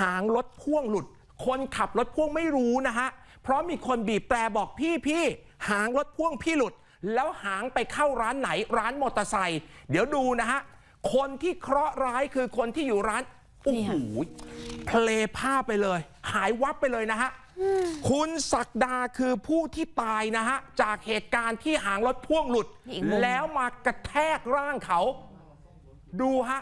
หางรถพ่วงหลุด คนขับรถพ่วงไม่รู้นะฮะ เพราะมีคนบีบแตรบอกพี่พี่หางรถพ่วงพี่หลุด แล้วหางไปเข้าร้านไหนร้านมอเตอร์ไซค์เดี๋ยวดูนะฮะ คนที่เคราะห์ร้ายคือคนที่อยู่ร้านโอ้เนี่โหยเพลย์ภาพไปเลย หายวับไปเลยนะฮะ คุณศักดาคือผู้ที่ตายนะฮะ จากเหตุการณ์ที่หางรถพ่วงหลุดนี่อีกมุมแล้วมากระแทกร่างเขา ดูฮะ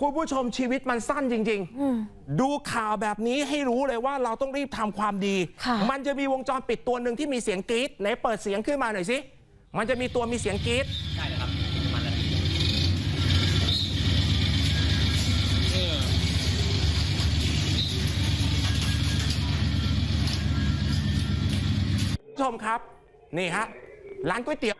คุณผู้ชมชีวิตมันสั้นจริง ๆ ดูข่าวแบบนี้ให้รู้เลยว่าเราต้องรีบทำความดีค่ะมันจะมีวงจรปิดตัวหนึ่งที่มีเสียงกรี๊ดไหนเปิดเสียงขึ้นมาหน่อยสิ มันจะมีตัวมีเสียงกรี๊ดได้เลยครับประมาณนาทีเออผู้ชมครับ นี่ฮะร้านก๋วยเตี๋ยว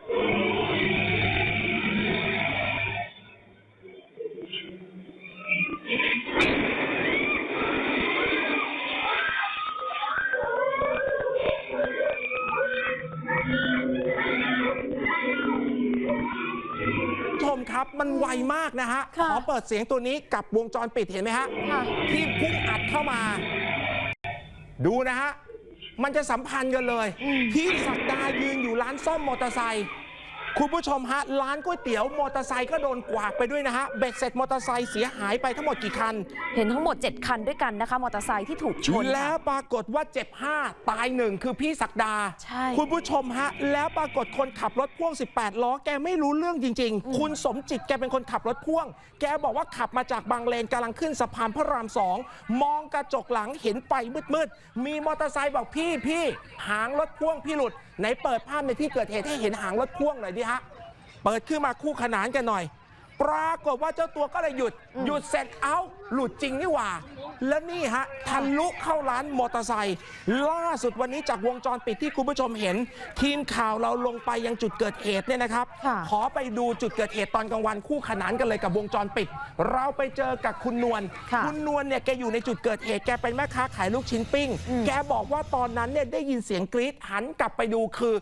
ชมครับ มันไวมากนะฮะ ขค่ะ อเปิดเสียงตัวนี้กับวงจรปิดเห็นไหมฮะ ค่ะ ที่พุ่งอัดเข้ามา ดูนะฮะ มันจะสัมพันธ์กันเลย พี่ศักดายืนอยู่ร้านซ่อมมอเตอร์ไซค์ คุณผู้ชมฮะ ร้านก๋วยเตี๋ยวมอเตอร์ไซค์ก็โดนกวาดไปด้วยนะฮะ เบ็ดเสร็จมอเตอร์ไซค์เสียหายไปทั้งหมดกี่คัน เห็นทั้งหมด 7 คันด้วยกันนะคะ มอเตอร์ไซค์ที่ถูกชน แล้วค่ะปรากฏว่าเจ็บ 5 ตายหนึ่งคือพี่ศักดา ใช่ คุณผู้ชมฮะ แล้วปรากฏคนขับรถพ่วง 18 ล้อ แกไม่รู้เรื่องจริง ๆ คุณสมจิตแกเป็นคนขับรถพ่วง แกบอกว่าขับมาจากบางเลนกำลังขึ้นสะพานพระรามสองมองกระจกหลังเห็นไฟมืดๆมีมอเตอร์ไซค์บอกพี่พี่หางรถพ่วงพี่หลุดไหนเปิดภาพในที่เกิดเหตุให้เห็นหางรถพ่วงหน่อยดิฮะ เปิดขึ้นมาคู่ขนานกันหน่อย ปรากฏว่าเจ้าตัวก็เลยหยุด หยุดเสร็จเอ้า หลุดจริงนี่หว่า แล้วนี่ฮะทะลุเข้าร้านมอเตอร์ไซค์ล่าสุดวันนี้จากวงจรปิดที่คุณผู้ชมเห็น ทีมข่าวเราลงไปยังจุดเกิดเหตุเนี่ยนะครับ ค่ะ ขอไปดูจุดเกิดเหตุตอนกลางวันคู่ขนานกันเลยกับวงจรปิด เราไปเจอกับคุณนวลค่ะณนวลเนี่ยแกอยู่ในจุดเกิดเหตุแกเป็นแม่ค้าขายลูกชิ้นปิ้ง แกบอกว่าตอนนั้นเนี่ยได้ยินเสียงกรี๊ดหันกลับไปดูคือ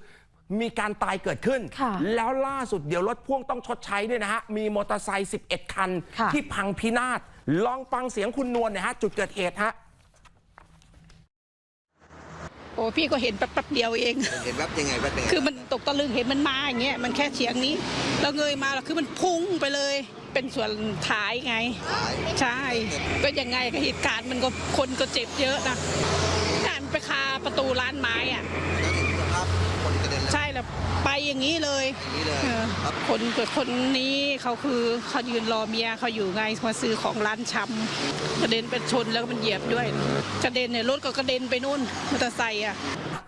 มีการตายเกิดขึ้นค่ะแล้วล่าสุดเดี๋ยวรถพ่วงต้องชดใช้ด้วยนะฮะ มีมอเตอร์ไซค์ 11 คันค่ะที่พังพินาศ ลองฟังเสียงคุณนวลหน่อยฮะ จุดเกิดเหตุฮะ โอ้พี่ก็เห็นแป๊บๆเดียวเอง เห็นรับยังไงรับยังไงคือมันตกตะลึงเห็นมันมาอย่างเงี้ย มันแค่เฉียงนี้แล้วเงยมาแล้วคือมันพุ่งไปเลย เป็นส่วนท้ายไงหายใช่ ก็ยังไงก็เหตุการณ์มันก็คนก็เจ็บเยอะนะนั่นไปคาประตูร้านไม้อะ แล้วใช่แล้วไปอย่างนี้เลยอย่างนี้เลยเออครับ คนคนนี้เขาคือเขายืนรอเมียเขาอยู่ไงมาซื้อของร้านชำกระเด็นไปชนแล้วก็มันเหยียบด้วยกระเด็นเนี่ยรถก็กระเด็นไปนู่นมอเตอร์ไซค์อะ